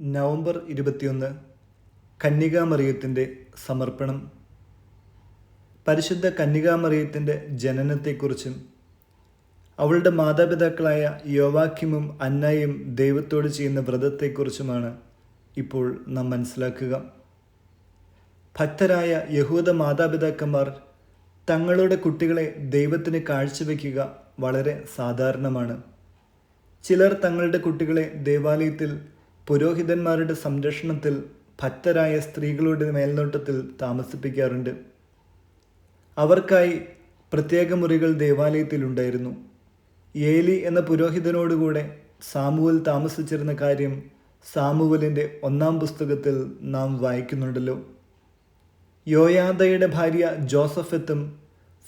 November ഇരുപത്തിയൊന്ന് കന്യകാമറിയത്തിന്റെ സമർപ്പണം. പരിശുദ്ധ കന്യകാമറിയത്തിന്റെ ജനനത്തെക്കുറിച്ചും അവളുടെ മാതാപിതാക്കളായ യോവാക്യമും അന്നയും ദൈവത്തോട് ചെയ്യുന്ന വ്രതത്തെക്കുറിച്ചുമാണ് ഇപ്പോൾ നാം മനസ്സിലാക്കുക. ഭക്തരായ യഹൂദ മാതാപിതാക്കന്മാർ തങ്ങളുടെ കുട്ടികളെ ദൈവത്തിന് കാഴ്ചവെക്കുക വളരെ സാധാരണമാണ്. ചിലർ തങ്ങളുടെ കുട്ടികളെ ദേവാലയത്തിൽ പുരോഹിതന്മാരുടെ സംരക്ഷണത്തിൽ ഭക്തരായ സ്ത്രീകളുടെ മേൽനോട്ടത്തിൽ താമസിപ്പിക്കാറുണ്ട്. അവർക്കായി പ്രത്യേക മുറികൾ ദേവാലയത്തിലുണ്ടായിരുന്നു. ഏലി എന്ന പുരോഹിതനോടുകൂടെ സാമുവൽ താമസിച്ചിരുന്ന കാര്യം സാമുവലിന്റെ ഒന്നാം പുസ്തകത്തിൽ നാം വായിക്കുന്നുണ്ടല്ലോ. യോയാദയുടെ ഭാര്യ ജോസഫത്തും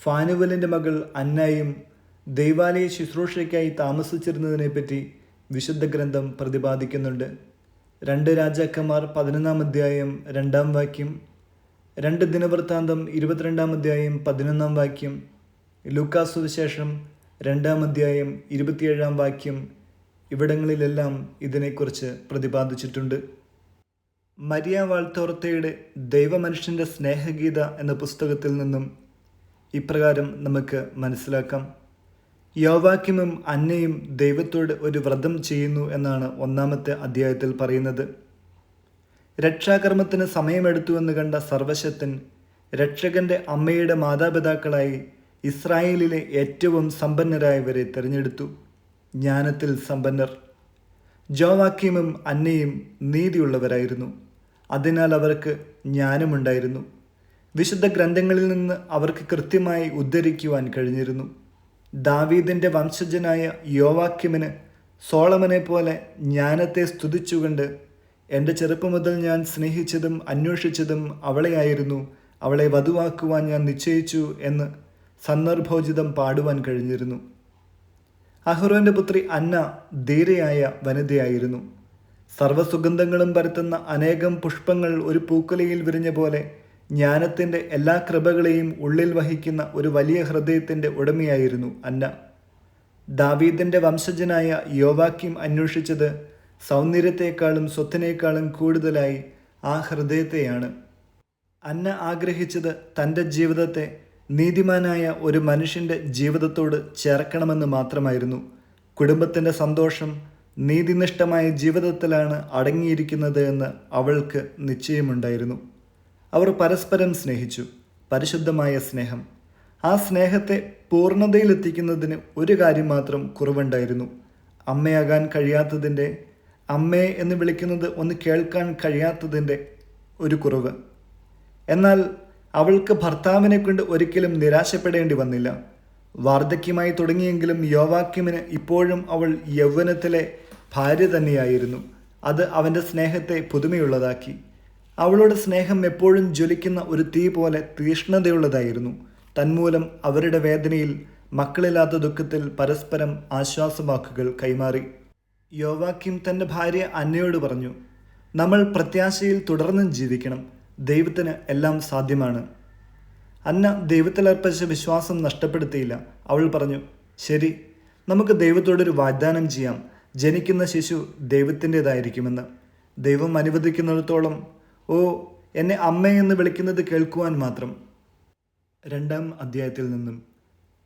ഫാനുവലിന്റെ മകൾ അന്നായും ദൈവാലയ ശുശ്രൂഷയ്ക്കായി താമസിച്ചിരുന്നതിനെപ്പറ്റി വിശുദ്ധ ഗ്രന്ഥം പ്രതിപാദിക്കുന്നുണ്ട്. രണ്ട് രാജാക്കന്മാർ പതിനൊന്നാം അധ്യായം രണ്ടാം വാക്യം രണ്ട് ദിനവൃത്താന്തം ഇരുപത്തിരണ്ടാം അധ്യായം പതിനൊന്നാം വാക്യം ലൂക്കാസുവിശേഷം രണ്ടാം അധ്യായം ഇരുപത്തിയേഴാം വാക്യം ഇവിടങ്ങളിലെല്ലാം ഇതിനെക്കുറിച്ച് പ്രതിപാദിച്ചിട്ടുണ്ട്. മരിയ വാൾത്തോർത്തയുടെ ദൈവമനുഷ്യന്റെ സ്നേഹഗീത എന്ന പുസ്തകത്തിൽ നിന്നും ഇപ്രകാരം നമുക്ക് മനസ്സിലാക്കാം. യോവാക്യമും അന്നയും ദൈവത്തോട് ഒരു വ്രതം ചെയ്യുന്നു എന്നാണ് ഒന്നാമത്തെ അധ്യായത്തിൽ പറയുന്നത്. രക്ഷാകർമ്മത്തിന് സമയമെടുത്തുവെന്ന് കണ്ട സർവശക്തൻ രക്ഷകന്റെ അമ്മയുടെ മാതാപിതാക്കളായി ഇസ്രായേലിലെ ഏറ്റവും സമ്പന്നരായവരെ തിരഞ്ഞെടുത്തു. ജ്ഞാനത്തിൽ സമ്പന്നർ. ജോവാക്യമും അന്നയും നീതിയുള്ളവരായിരുന്നു. അതിനാൽ അവർക്ക് ജ്ഞാനമുണ്ടായിരുന്നു. വിശുദ്ധ ഗ്രന്ഥങ്ങളിൽ നിന്ന് അവർക്ക് കൃത്യമായി ഉദ്ധരിക്കുവാൻ കഴിഞ്ഞിരുന്നു. ദാവീദിന്റെ വംശജനായ യോവാക്യമിന് സോളമനെ പോലെ ജ്ഞാനത്തെ സ്തുതിച്ചുകൊണ്ട് എന്റെ ചെറുപ്പം മുതൽ ഞാൻ സ്നേഹിച്ചതും അന്വേഷിച്ചതും അവളെയായിരുന്നു. അവളെ വധുവാക്കുവാൻ ഞാൻ നിശ്ചയിച്ചു എന്ന് സന്ദർഭോചിതം പാടുവാൻ കഴിഞ്ഞിരുന്നു. അഹ്റോന്റെ പുത്രി അന്ന ധീരയായ വനിതയായിരുന്നു. സർവസുഗന്ധങ്ങളും പരത്തുന്ന അനേകം പുഷ്പങ്ങൾ ഒരു പൂക്കുലയിൽ വിരിഞ്ഞ പോലെ ജ്ഞാനത്തിന്റെ എല്ലാ കൃപകളെയും ഉള്ളിൽ വഹിക്കുന്ന ഒരു വലിയ ഹൃദയത്തിന്റെ ഉടമയായിരുന്നു അന്ന. ദാവീദിന്റെ വംശജനായ യോവാക്യം അന്വേഷിച്ചത് സൗന്ദര്യത്തെക്കാളും സ്വത്തിനേക്കാളും കൂടുതലായി ആ ഹൃദയത്തെയാണ്. അന്ന ആഗ്രഹിച്ചത് തന്റെ ജീവിതത്തെ നീതിമാനായ ഒരു മനുഷ്യന്റെ ജീവിതത്തോട് ചേർക്കണമെന്ന് മാത്രമായിരുന്നു. കുടുംബത്തിന്റെ സന്തോഷം നീതിനിഷ്ഠമായ ജീവിതത്തിലാണ് അടങ്ങിയിരിക്കുന്നത് എന്ന് അവൾക്ക് നിശ്ചയമുണ്ടായിരുന്നു. അവർ പരസ്പരം സ്നേഹിച്ചു പരിശുദ്ധമായ സ്നേഹം. ആ സ്നേഹത്തെ പൂർണതയിലെത്തിക്കുന്നതിന് ഒരു കാര്യം മാത്രം കുറവുണ്ടായിരുന്നു. അമ്മയാകാൻ കഴിയാത്തതിന്റെ അമ്മേ എന്ന് വിളിക്കുന്നത് ഒന്ന് കേൾക്കാൻ കഴിയാത്തതിന്റെ ഒരു കുറവ്. എന്നാൽ അവൾക്ക് ഭർത്താവിനെ കൊണ്ട് ഒരിക്കലും നിരാശപ്പെടേണ്ടി വന്നില്ല. വാർദ്ധക്യമായി തുടങ്ങിയെങ്കിലും യോവാക്യമിന് ഇപ്പോഴും അവൾ യൗവനത്തിലെ ഭാര്യ തന്നെയായിരുന്നു. അത് അവന്റെ സ്നേഹത്തെ പുതുമയുള്ളതാക്കി. അവളുടെ സ്നേഹം എപ്പോഴും ജ്വലിക്കുന്ന ഒരു തീ പോലെ തീഷ്ണതയുള്ളതായിരുന്നു. തന്മൂലം അവരുടെ വേദനയിൽ മക്കളില്ലാത്ത ദുഃഖത്തിൽ പരസ്പരം ആശ്വാസവാക്കുകൾ കൈമാറി. യോവാക്യം തന്റെ ഭാര്യ അന്നയോട് പറഞ്ഞു നമ്മൾ പ്രത്യാശയിൽ തുടർന്നും ജീവിക്കണം. ദൈവത്തിന് എല്ലാം സാധ്യമാണ്. അന്ന ദൈവത്തിലർപ്പിച്ച വിശ്വാസം നഷ്ടപ്പെടുത്തിയില്ല. അവൾ പറഞ്ഞു ശരി നമുക്ക് ദൈവത്തോടൊരു വാഗ്ദാനം ചെയ്യാം. ജനിക്കുന്ന ശിശു ദൈവത്തിന്റെതായിരിക്കുമെന്ന്. ദൈവം അനുവദിക്കുന്നിടത്തോളം ഓ എന്നെ അമ്മയെന്ന് വിളിക്കുന്നത് കേൾക്കുവാൻ മാത്രം. രണ്ടാം അധ്യായത്തിൽ നിന്നും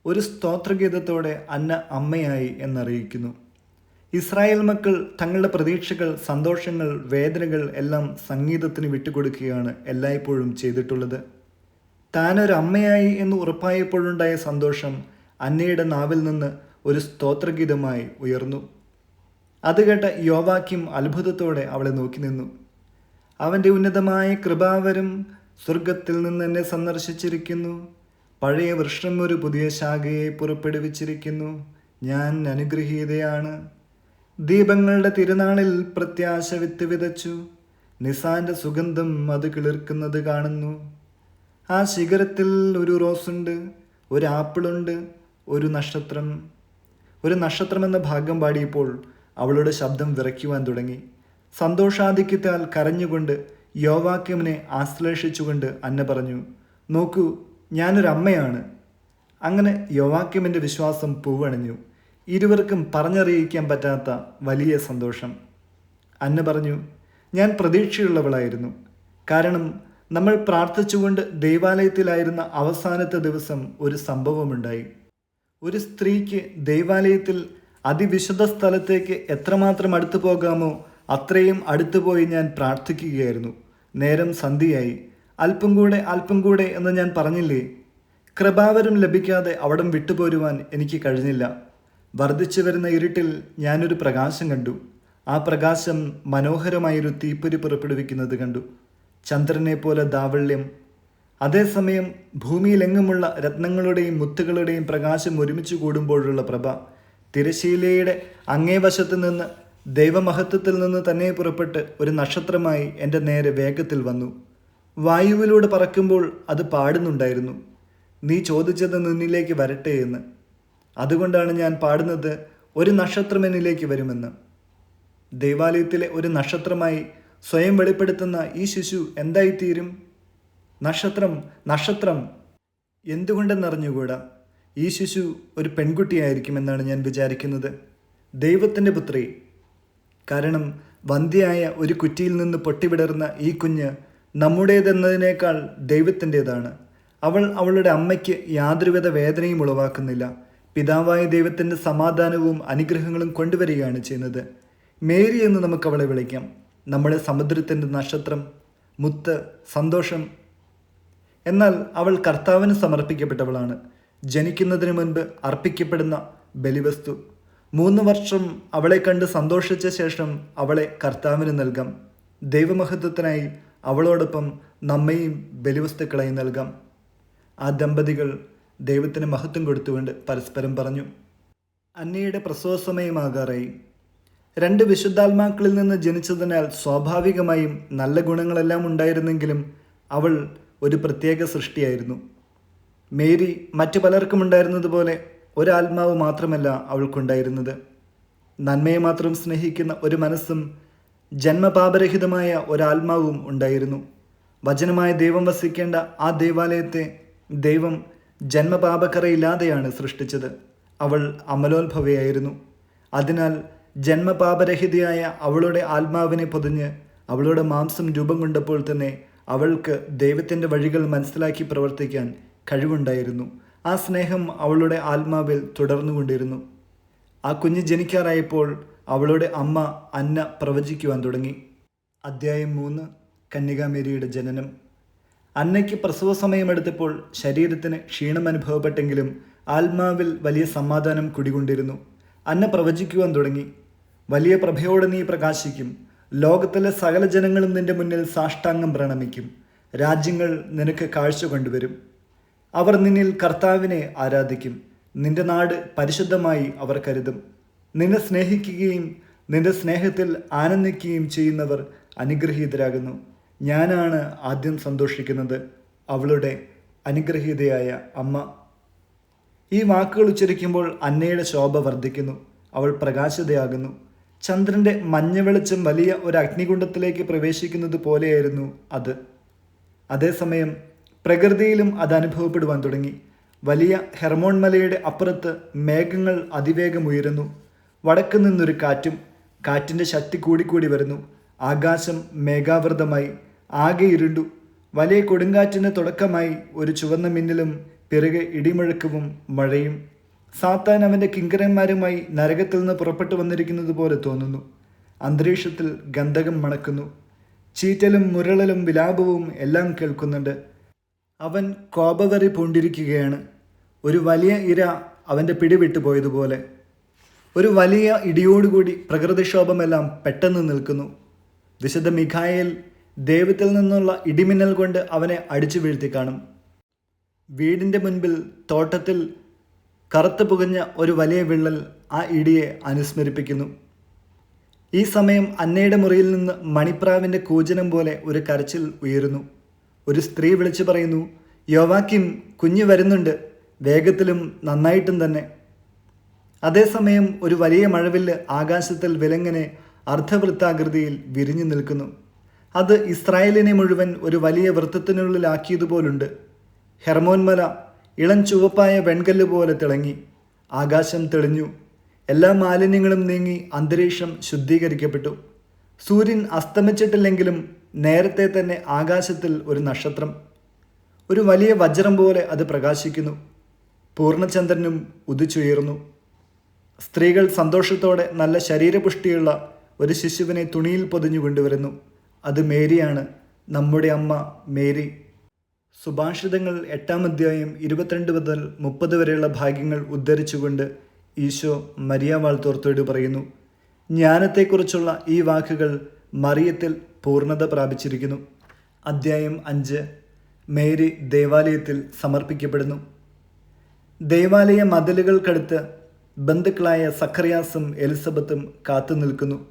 ഒരു സ്തോത്രഗീതത്തോടെ അന്ന അമ്മയായി എന്നറിയിക്കുന്നു. ഇസ്രായേൽ മക്കൾ തങ്ങളുടെ പ്രതീക്ഷകൾ സന്തോഷങ്ങൾ വേദനകൾ എല്ലാം സംഗീതത്തിന് വിട്ടുകൊടുക്കുകയാണ് എല്ലായ്പ്പോഴും ചെയ്തിട്ടുള്ളത്. താനൊരമ്മയായി എന്ന് ഉറപ്പായപ്പോഴുണ്ടായ സന്തോഷം അന്നയുടെ നാവിൽ നിന്ന് ഒരു സ്തോത്രഗീതമായി ഉയർന്നു. അത് കേട്ട യോവാക്യം അത്ഭുതത്തോടെ അവളെ നോക്കി നിന്നു. അവന്റെ ഉന്നതമായ കൃപാവരം സ്വർഗത്തിൽ നിന്ന് എന്നെ സന്ദർശിച്ചിരിക്കുന്നു. പഴയ വൃക്ഷം ഒരു പുതിയ ശാഖയെ പുറപ്പെടുവിച്ചിരിക്കുന്നു. ഞാൻ അനുഗ്രഹീതയാണ്. ദീപങ്ങളുടെ തിരുനാളിൽ പ്രത്യാശ വിത്ത് വിതച്ചു. നിസാന്റെ സുഗന്ധം അത് കിളിർക്കുന്നത് കാണുന്നു. ആ ശിഖരത്തിൽ ഒരു റോസുണ്ട് ഒരു ആപ്പിളുണ്ട് ഒരു നക്ഷത്രം. ഒരു നക്ഷത്രമെന്ന ഭാഗം പാടിയപ്പോൾ അവളുടെ ശബ്ദം വിറയ്ക്കുവാൻ തുടങ്ങി. സന്തോഷാധിക്യത്താൽ കരഞ്ഞുകൊണ്ട് യോവാക്യമിനെ ആശ്ലേഷിച്ചുകൊണ്ട് അന്ന പറഞ്ഞു നോക്കൂ ഞാനൊരമ്മയാണ്. അങ്ങനെ യോവാക്യമിന്റെ വിശ്വാസം പൂവണഞ്ഞു. ഇരുവർക്കും പറഞ്ഞറിയിക്കാൻ പറ്റാത്ത വലിയ സന്തോഷം. അന്ന പറഞ്ഞു ഞാൻ പ്രതീക്ഷയുള്ളവളായിരുന്നു. കാരണം നമ്മൾ പ്രാർത്ഥിച്ചുകൊണ്ട് ദൈവാലയത്തിലായിരുന്ന അവസാനത്തെ ദിവസം ഒരു സംഭവമുണ്ടായി. ഒരു സ്ത്രീക്ക് ദൈവാലയത്തിൽ അതിവിശുദ്ധ സ്ഥലത്തേക്ക് എത്രമാത്രം അടുത്തു പോകാമോ അത്രയും അടുത്തുപോയി ഞാൻ പ്രാർത്ഥിക്കുകയായിരുന്നു. നേരം സന്ധിയായി അല്പം കൂടെ അല്പം കൂടെ എന്ന് ഞാൻ പറഞ്ഞില്ലേ? കൃപാവരം ലഭിക്കാതെ അവിടം വിട്ടുപോരുവാൻ എനിക്ക് കഴിഞ്ഞില്ല. വർദ്ധിച്ചു വരുന്ന ഇരുട്ടിൽ ഞാനൊരു പ്രകാശം കണ്ടു. ആ പ്രകാശം മനോഹരമായൊരു തീപ്പൊരി പുറപ്പെടുവിക്കുന്നത് കണ്ടു. ചന്ദ്രനെ പോലെ ദാവള്യം. അതേസമയം ഭൂമിയിലെങ്ങുമുള്ള രത്നങ്ങളുടെയും മുത്തുകളുടെയും പ്രകാശം ഒരുമിച്ച് കൂടുമ്പോഴുള്ള പ്രഭ തിരശീലയുടെ അങ്ങേ വശത്ത് നിന്ന് ദൈവമഹത്വത്തിൽ നിന്ന് തന്നെ പുറപ്പെട്ട് ഒരു നക്ഷത്രമായി എന്റെ നേരെ വേഗത്തിൽ വന്നു. വായുവിലൂടെ പറക്കുമ്പോൾ അത് പാടുന്നുണ്ടായിരുന്നു. നീ ചോദിച്ചത് നിന്നിലേക്ക് വരട്ടെ എന്ന്. അതുകൊണ്ടാണ് ഞാൻ പാടുന്നത് ഒരു നക്ഷത്രം എന്നിലേക്ക് വരുമെന്ന്. ദൈവാലയത്തിലെ ഒരു നക്ഷത്രമായി സ്വയം വെളിപ്പെടുത്തുന്ന ഈ ശിശു എന്തായിത്തീരും? നക്ഷത്രം നക്ഷത്രം. എന്തുകൊണ്ടെന്നറിഞ്ഞുകൂടാ? ഈ ശിശു ഒരു പെൺകുട്ടിയായിരിക്കുമെന്നാണ് ഞാൻ വിചാരിക്കുന്നത്. ദൈവത്തിന്റെ പുത്രി കാരണം വന്ധ്യയായ ഒരു കുറ്റിയിൽ നിന്ന് പൊട്ടിവിടർന്ന ഈ കുഞ്ഞ് നമ്മുടേതെന്നതിനേക്കാൾ ദൈവത്തിന്റെതാണ്. അവൾ അവളുടെ അമ്മയ്ക്ക് യാതൊരുവിധ വേദനയും ഉളവാക്കുന്നില്ല. പിതാവായ ദൈവത്തിന്റെ സമാധാനവും അനുഗ്രഹങ്ങളും കൊണ്ടുവരികയാണ് ചെയ്യുന്നത്. മേരി എന്ന് നമുക്ക് അവളെ വിളിക്കാം. നമ്മുടെ സമുദ്രത്തിന്റെ നക്ഷത്രം മുത്ത് സന്തോഷം. എന്നാൽ അവൾ കർത്താവിന് സമർപ്പിക്കപ്പെട്ടവളാണ്. ജനിക്കുന്നതിന് മുൻപ് അർപ്പിക്കപ്പെടുന്ന ബലിവസ്തു. മൂന്ന് വർഷം അവളെ കണ്ട് സന്തോഷിച്ച ശേഷം അവളെ കർത്താവിന് നൽകാം. ദൈവമഹത്വത്തിനായി അവളോടൊപ്പം നമ്മയും ബലിവസ്തുക്കളായി നൽകാം. ആ ദമ്പതികൾ ദൈവത്തിന് മഹത്വം കൊടുത്തുകൊണ്ട് പരസ്പരം പറഞ്ഞു അന്നയുടെ പ്രസവ സമയമാകാറായി രണ്ട് വിശുദ്ധാത്മാക്കളിൽ നിന്ന് ജനിച്ചതിനാൽ സ്വാഭാവികമായും നല്ല ഗുണങ്ങളെല്ലാം ഉണ്ടായിരുന്നെങ്കിലും അവൾ ഒരു പ്രത്യേക സൃഷ്ടിയായിരുന്നു. മേരി മറ്റു പലർക്കും ഉണ്ടായിരുന്നതുപോലെ ഒരാത്മാവ് മാത്രമല്ല അവൾക്കുണ്ടായിരുന്നത്. നന്മയെ മാത്രം സ്നേഹിക്കുന്ന ഒരു മനസ്സും ജന്മപാപരഹിതമായ ഒരാത്മാവും ഉണ്ടായിരുന്നു. വചനമായ ദൈവം വസിക്കേണ്ട ആ ദേവാലയത്തെ ദൈവം ജന്മപാപക്കറയില്ലാതെയാണ് സൃഷ്ടിച്ചത്. അവൾ അമലോത്ഭവയായിരുന്നു. അതിനാൽ ജന്മപാപരഹിതയായ അവളുടെ ആത്മാവിനെ പൊതിഞ്ഞ് അവളുടെ മാംസം രൂപം കൊണ്ടപ്പോൾ തന്നെ അവൾക്ക് ദൈവത്തിന്റെ വഴികൾ മനസ്സിലാക്കി പ്രവർത്തിക്കാൻ കഴിവുണ്ടായിരുന്നു. ആ സ്നേഹം അവളുടെ ആത്മാവിൽ തുടർന്നുകൊണ്ടിരുന്നു. ആ കുഞ്ഞ് ജനിക്കാറായപ്പോൾ അവളുടെ അമ്മ അന്ന പ്രവചിക്കുവാൻ തുടങ്ങി. അദ്ധ്യായം മൂന്ന് കന്യകാമേരിയുടെ ജനനം. അന്നയ്ക്ക് പ്രസവ സമയമെടുത്തപ്പോൾ ശരീരത്തിന് ക്ഷീണം അനുഭവപ്പെട്ടെങ്കിലും ആത്മാവിൽ വലിയ സമാധാനം കുടികൊണ്ടിരുന്നു. അന്ന പ്രവചിക്കുവാൻ തുടങ്ങി. വലിയ പ്രഭയോടെ നീ പ്രകാശിക്കും. ലോകത്തിലെ സകല ജനങ്ങളും നിന്റെ മുന്നിൽ സാഷ്ടാംഗം പ്രണമിക്കും. രാജ്യങ്ങൾ നിനക്ക് കാഴ്ച കൊണ്ടുവരും. അവർ നിന്നിൽ കർത്താവിനെ ആരാധിക്കും. നിന്റെ നാട് പരിശുദ്ധമായി അവർ കരുതും. നിന്നെ സ്നേഹിക്കുകയും നിന്റെ സ്നേഹത്തിൽ ആനന്ദിക്കുകയും ചെയ്യുന്നവർ അനുഗ്രഹീതരാകുന്നു. ഞാനാണ് ആദ്യം സന്തോഷിക്കുന്നത്. അവളുടെ അനുഗ്രഹീതയായ അമ്മ. ഈ വാക്കുകൾ ഉച്ചരിക്കുമ്പോൾ അന്നയുടെ ശോഭ വർദ്ധിക്കുന്നു. അവൾ പ്രകാശിതയാകുന്നു. ചന്ദ്രന്റെ മഞ്ഞ വെളിച്ചം വലിയ ഒരു അഗ്നികുണ്ഡത്തിലേക്ക് പ്രവേശിക്കുന്നത് പോലെയായിരുന്നു അത്. അതേസമയം പ്രകൃതിയിലും അത് അനുഭവപ്പെടുവാൻ തുടങ്ങി. വലിയ ഹെർമോൺ മലയുടെ അപ്പുറത്ത് മേഘങ്ങൾ അതിവേഗം ഉയരുന്നു. വടക്ക് നിന്നൊരു കാറ്റും കാറ്റിന്റെ ശക്തി കൂടിക്കൂടി വരുന്നു. ആകാശം മേഘാവൃതമായി ആകെ ഇരുണ്ടു. വലിയ കൊടുങ്കാറ്റിന് തുടക്കമായി ഒരു ചുവന്ന മിന്നലും പിറകെ ഇടിമുഴക്കവും മഴയും. സാത്താൻ അവന്റെ കിങ്കരന്മാരുമായി നരകത്തിൽ നിന്ന് പുറപ്പെട്ടു വന്നിരിക്കുന്നത് പോലെ തോന്നുന്നു. അന്തരീക്ഷത്തിൽ ഗന്ധകം മണക്കുന്നു. ചീറ്റലും മുരളലും വിലാപവും എല്ലാം കേൾക്കുന്നുണ്ട്. അവൻ കോപവെറി പൂണ്ടിരിക്കുകയാണ്. ഒരു വലിയ ഇര അവന്റെ പിടിവിട്ടു പോയതുപോലെ. ഒരു വലിയ ഇടിയോടുകൂടി പ്രകൃതിക്ഷോഭമെല്ലാം പെട്ടെന്ന് നിൽക്കുന്നു. വിശുദ്ധ മിഖായേൽ ദൈവത്തിൽ നിന്നുള്ള ഇടിമിന്നൽ കൊണ്ട് അവനെ അടിച്ചു വീഴ്ത്തി കാണും. വീടിന്റെ മുൻപിൽ തോട്ടത്തിൽ കറുത്തു പുകഞ്ഞ ഒരു വലിയ വിള്ളൽ ആ ഇടിയെ അനുസ്മരിപ്പിക്കുന്നു. ഈ സമയം അന്നയുടെ മുറിയിൽ നിന്ന് മണിപ്രാവിന്റെ കൂജനം പോലെ ഒരു കരച്ചിൽ ഉയരുന്നു. ഒരു സ്ത്രീ വിളിച്ചു പറയുന്നു യോവാക്കിം കുഞ്ഞ് വരുന്നുണ്ട്. വേഗത്തിലും നന്നായിട്ടും തന്നെ. അതേസമയം ഒരു വലിയ മഴവില്ല് ആകാശത്തിൽ വിലങ്ങനെ അർദ്ധവൃത്താകൃതിയിൽ വിരിഞ്ഞു നിൽക്കുന്നു. അത് ഇസ്രായേലിനെ മുഴുവൻ ഒരു വലിയ വൃത്തത്തിനുള്ളിലാക്കിയതുപോലുണ്ട്. ഹെർമോൻമല ഇളം ചുവപ്പായ വെൺകല്ല് പോലെ തിളങ്ങി. ആകാശം തെളിഞ്ഞു. എല്ലാ മാലിന്യങ്ങളും നീങ്ങി അന്തരീക്ഷം ശുദ്ധീകരിക്കപ്പെട്ടു. സൂര്യൻ അസ്തമിച്ചിട്ടില്ലെങ്കിലും നേരത്തെ തന്നെ ആകാശത്തിൽ ഒരു നക്ഷത്രം ഒരു വലിയ വജ്രം പോലെ അത് പ്രകാശിക്കുന്നു. പൂർണചന്ദ്രനും ഉദിച്ചുയർന്നു. സ്ത്രീകൾ സന്തോഷത്തോടെ നല്ല ശരീരപുഷ്ടിയുള്ള ഒരു ശിശുവിനെ തുണിയിൽ പൊതിഞ്ഞു കൊണ്ടുവരുന്നു. അത് മേരിയാണ്. നമ്മുടെ അമ്മ മേരി. സുഭാഷിതങ്ങൾ എട്ടാം അധ്യായം ഇരുപത്തിരണ്ട് മുതൽ മുപ്പത് വരെയുള്ള ഭാഗ്യങ്ങൾ ഉദ്ധരിച്ചുകൊണ്ട് ഈശോ മരിയ വാൾത്തോർത്തോട് പറയുന്നു ജ്ഞാനത്തെക്കുറിച്ചുള്ള ഈ വാക്കുകൾ മറിയത്തിൽ പൂർണത പ്രാപിച്ചിരിക്കുന്നു. അദ്ധ്യായം അഞ്ച്. മേരി ദേവാലയത്തിൽ സമർപ്പിക്കപ്പെടുന്നു. ദേവാലയ മതിലുകൾക്കടുത്ത് ബന്ധുക്കളായ സക്കറിയാസും എലിസബത്തും കാത്തു നിൽക്കുന്നു.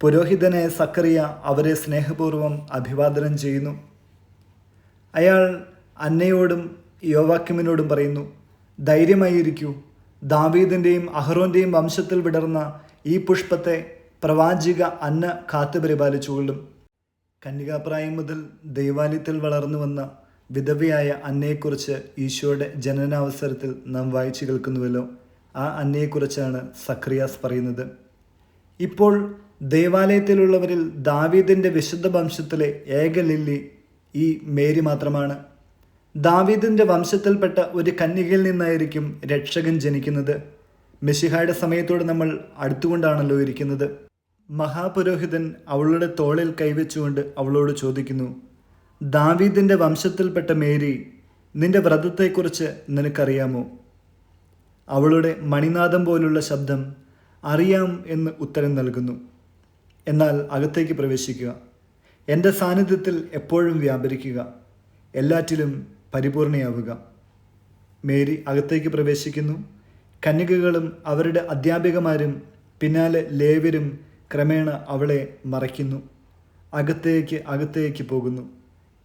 പുരോഹിതനായ സക്കറിയ അവരെ സ്നേഹപൂർവം അഭിവാദനം ചെയ്യുന്നു. അയാൾ അന്നയോടും യോവാക്യമിനോടും പറയുന്നു ധൈര്യമായിരിക്കൂ. ദാവീദിന്റെയും അഹ്റോന്റെയും വംശത്തിൽ വിടർന്ന ഈ പുഷ്പത്തെ പ്രവാചിക അന്ന കാത്തു പരിപാലിച്ചുകൊള്ളും കന്യകാപ്രായം മുതൽ ദൈവാലയത്തിൽ വളർന്നു വന്ന വിധവയായ അന്നയെക്കുറിച്ച് ഈശോയുടെ ജനനാവസരത്തിൽ നാം വായിച്ചു കേൾക്കുന്നുവല്ലോ. ആ അന്നയെക്കുറിച്ചാണ് സക്രിയാസ് പറയുന്നത്. ഇപ്പോൾ ദേവാലയത്തിലുള്ളവരിൽ ദാവീദിന്റെ വിശുദ്ധ വംശത്തിലെ ഏക ലില്ലി ഈ മേരി മാത്രമാണ്. ദാവീദിന്റെ വംശത്തിൽപ്പെട്ട ഒരു കന്യകയിൽ നിന്നായിരിക്കും രക്ഷകൻ ജനിക്കുന്നത്. മെഷിഹായുടെ സമയത്തോട് നമ്മൾ അടുത്തുകൊണ്ടാണല്ലോ ഇരിക്കുന്നത്. മഹാപുരോഹിതൻ അവളുടെ തോളിൽ കൈവച്ചുകൊണ്ട് അവളോട് ചോദിക്കുന്നു ദാവീദിന്റെ വംശത്തിൽപ്പെട്ട മേരി നിന്റെ വ്രതത്തെക്കുറിച്ച് നിനക്കറിയാമോ? അവളുടെ മണിനാഥം പോലുള്ള ശബ്ദം അറിയാം എന്ന് ഉത്തരം നൽകുന്നു. എന്നാൽ അകത്തേക്ക് പ്രവേശിക്കുക. എന്റെ സാന്നിധ്യത്തിൽ എപ്പോഴും വ്യാപരിക്കുക. എല്ലാറ്റിലും പരിപൂർണയാവുക. മേരി അകത്തേക്ക് പ്രവേശിക്കുന്നു. കന്യകകളും അവരുടെ അധ്യാപികമാരും പിന്നാലെ ലേവരും ക്രമേണ അവളെ മറയ്ക്കുന്നു. അകത്തേക്ക് അകത്തേക്ക് പോകുന്നു.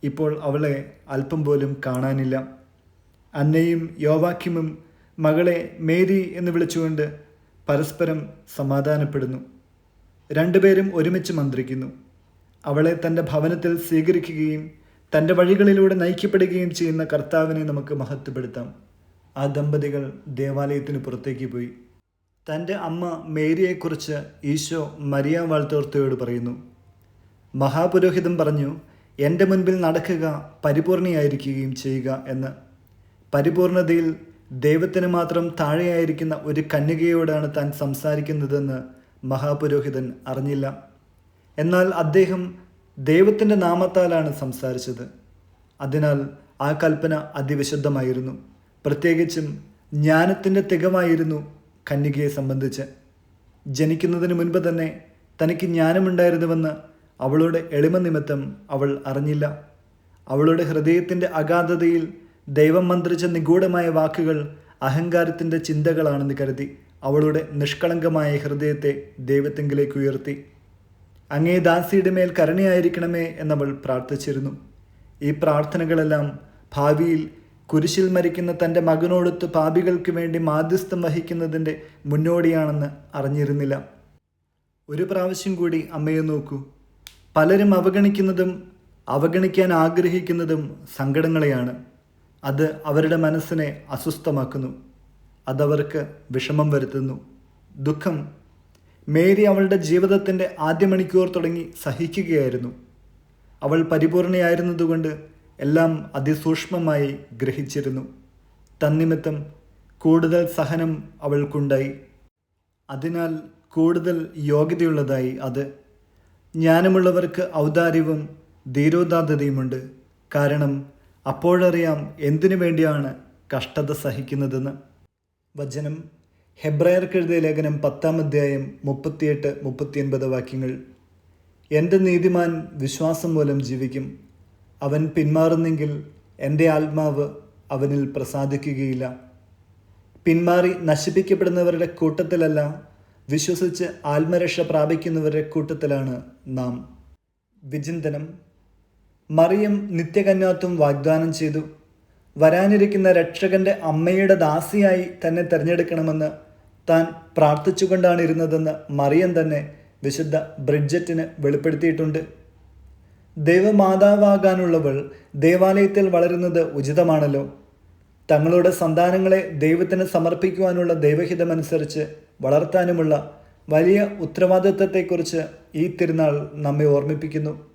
ഇപ്പോൾ അവളെ അല്പം പോലും കാണാനില്ല. അന്നയും യോവാക്യമും മകളെ മേരി എന്ന് വിളിച്ചുകൊണ്ട് പരസ്പരം സമാധാനപ്പെടുന്നു. രണ്ടുപേരും ഒരുമിച്ച് മന്ത്രിക്കുന്നു. അവളെ തന്റെ ഭവനത്തിൽ സ്വീകരിക്കുകയും തന്റെ വഴികളിലൂടെ നയിക്കപ്പെടുകയും ചെയ്യുന്ന കർത്താവിനെ നമുക്ക് മഹത്വപ്പെടുത്താം. ആ ദമ്പതികൾ ദേവാലയത്തിന് പുറത്തേക്ക് പോയി. തന്റെ അമ്മ മേരിയെക്കുറിച്ച് ഈശോ മരിയ വാൾത്തോർത്തയോട് പറയുന്നു. മഹാപുരോഹിതൻ പറഞ്ഞു എന്റെ മുൻപിൽ നടക്കുക പരിപൂർണയായിരിക്കുകയും ചെയ്യുക എന്ന്. പരിപൂർണതയിൽ ദൈവത്തിന് മാത്രം താഴെയായിരിക്കുന്ന ഒരു കന്യകയോടാണ് താൻ സംസാരിക്കുന്നതെന്ന് മഹാപുരോഹിതൻ അറിഞ്ഞില്ല. എന്നാൽ അദ്ദേഹം ദൈവത്തിന്റെ നാമത്താലാണ് സംസാരിച്ചത്. അതിനാൽ ആ കൽപ്പന അതിവിശുദ്ധമായിരുന്നു. പ്രത്യേകിച്ചും ജ്ഞാനത്തിന്റെ തികമായിരുന്നു കന്യകയെ സംബന്ധിച്ച്. ജനിക്കുന്നതിന് മുൻപ് തന്നെ തനിക്ക് ജ്ഞാനമുണ്ടായിരുന്നുവെന്ന് അവളുടെ എളിമ നിമിത്തം അവൾ അറിഞ്ഞില്ല. അവളുടെ ഹൃദയത്തിന്റെ അഗാധതയിൽ ദൈവം മന്ത്രിച്ച നിഗൂഢമായ വാക്കുകൾ അഹങ്കാരത്തിന്റെ ചിന്തകളാണെന്ന് കരുതി അവളുടെ നിഷ്കളങ്കമായ ഹൃദയത്തെ ദൈവത്തെങ്കിലേക്ക് ഉയർത്തി. അങ്ങേ ദാസിയുടെ മേൽ കരുണയായിരിക്കണമേ എന്നവൾ പ്രാർത്ഥിച്ചിരുന്നു. ഈ പ്രാർത്ഥനകളെല്ലാം ഭാവിയിൽ കുരിശിൽ മരിക്കുന്ന തന്റെ മകനോടൊത്ത് പാപികൾക്ക് വേണ്ടി മാധ്യസ്ഥം വഹിക്കുന്നതിന്റെ മുന്നോടിയാണെന്ന് അറിഞ്ഞിരുന്നില്ല. ഒരു പ്രാവശ്യം കൂടി അമ്മയെ നോക്കൂ. പലരും അവഗണിക്കുന്നതും അവഗണിക്കാൻ ആഗ്രഹിക്കുന്നതും സങ്കടങ്ങളെയാണ്. അത് അവരുടെ മനസ്സിനെ അസ്വസ്ഥമാക്കുന്നു. അതവർക്ക് വിഷമം വരുത്തുന്നു. ദുഃഖം. മേരി അവളുടെ ജീവിതത്തിന്റെ ആദ്യ മണിക്കൂർ തുടങ്ങി സഹിക്കുകയായിരുന്നു. അവൾ പരിപൂർണയായിരുന്നതുകൊണ്ട് എല്ലാം അതിസൂക്ഷ്മമായി ഗ്രഹിച്ചിരുന്നു. തന്നിമിത്തം കൂടുതൽ സഹനം അവൾക്കുണ്ടായി. അതിനാൽ കൂടുതൽ യോഗ്യതയുള്ളതായി അത്. ജ്ഞാനമുള്ളവർക്ക് ഔദാര്യവും ധീരോദാത്തതയുമുണ്ട്. കാരണം അപ്പോഴറിയാം എന്തിനു വേണ്ടിയാണ് കഷ്ടത സഹിക്കുന്നതെന്ന്. വചനം ഹെബ്രായർക്ക് എഴുതിയ ലേഖനം പത്താം അധ്യായം മുപ്പത്തിയെട്ട് മുപ്പത്തിയൊൻപത് വാക്യങ്ങൾ. എന്റെ നീതിമാൻ വിശ്വാസം മൂലം ജീവിക്കും. അവൻ പിന്മാറുന്നെങ്കിൽ എന്റെ ആത്മാവ് അവനിൽ പ്രസാദിക്കുകയില്ല. പിന്മാറി നശിപ്പിക്കപ്പെടുന്നവരുടെ കൂട്ടത്തിലല്ല വിശ്വസിച്ച് ആത്മരക്ഷ പ്രാപിക്കുന്നവരുടെ കൂട്ടത്തിലാണ് നാം. വിചിന്തനം. മറിയം നിത്യകന്യാത്വം വാഗ്ദാനം ചെയ്തു. വരാനിരിക്കുന്ന രക്ഷകന്റെ അമ്മയുടെ ദാസിയായി തന്നെ തിരഞ്ഞെടുക്കണമെന്ന് താൻ പ്രാർത്ഥിച്ചുകൊണ്ടാണ് ഇരുന്നതെന്ന് മറിയം തന്നെ വിശുദ്ധ ബ്രിഡ്ജറ്റിന് വെളിപ്പെടുത്തിയിട്ടുണ്ട്. ദൈവമാതാവാകാനുള്ളവൾ ദേവാലയത്തിൽ വളരുന്നത് ഉചിതമാണല്ലോ. തങ്ങളുടെ സന്താനങ്ങളെ ദൈവത്തിന് സമർപ്പിക്കുവാനുള്ള ദൈവഹിതമനുസരിച്ച് വളർത്താനുമുള്ള വലിയ ഉത്തരവാദിത്വത്തെക്കുറിച്ച് ഈ തിരുനാൾ നമ്മെ ഓർമ്മിപ്പിക്കുന്നു.